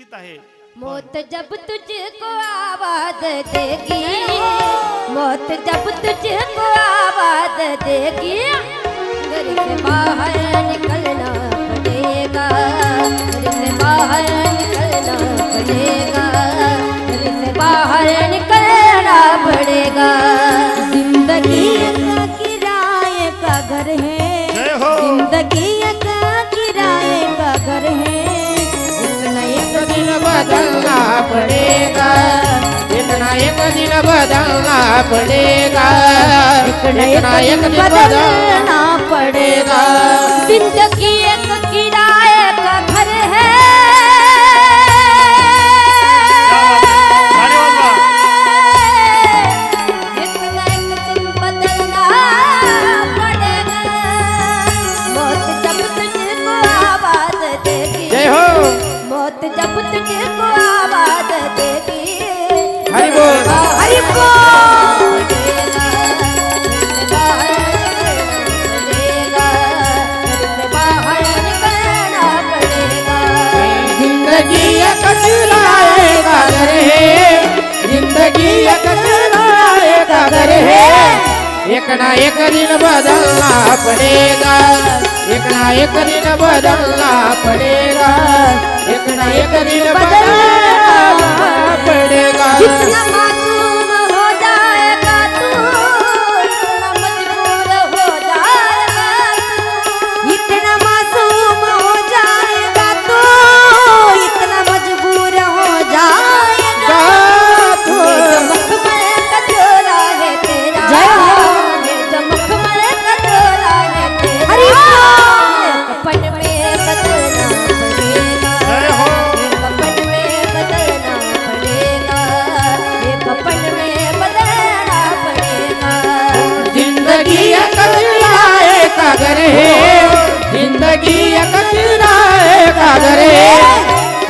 इच्छित आहे. मौत जब तुझको आवाज़ देगी मौत जब तुझको आवाज़ देगी घर से बाहर निकलना पड़ेगा घर से बाहर निकलना पड़ेगा घर से बाहर निकलना पड़ेगा। ज़िंदगी का किराए का घर है ज़िंदगी का दिन बदलना पड़ेगा एक ना एक दिन बदलना पड़ेगा एक न एक दिन बदलना पड़ेगा ज़िंदगी मौत जब तुझको आवाज़ देगी हरि बोल। हरि बोल ज़िंदगी घर है। ज़िंदगी घर है। एक ना एक दिन बदलना पड़ेगा। एक ना एक दिन बदलना पड़ेगा। एक ना एक दिन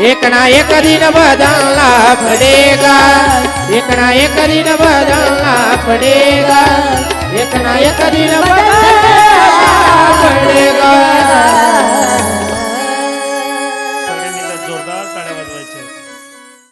एक ना एक दिन बदलना पड़ेगा एक ना एक दिन बदलना पड़ेगा एक ना एक दिन बदलना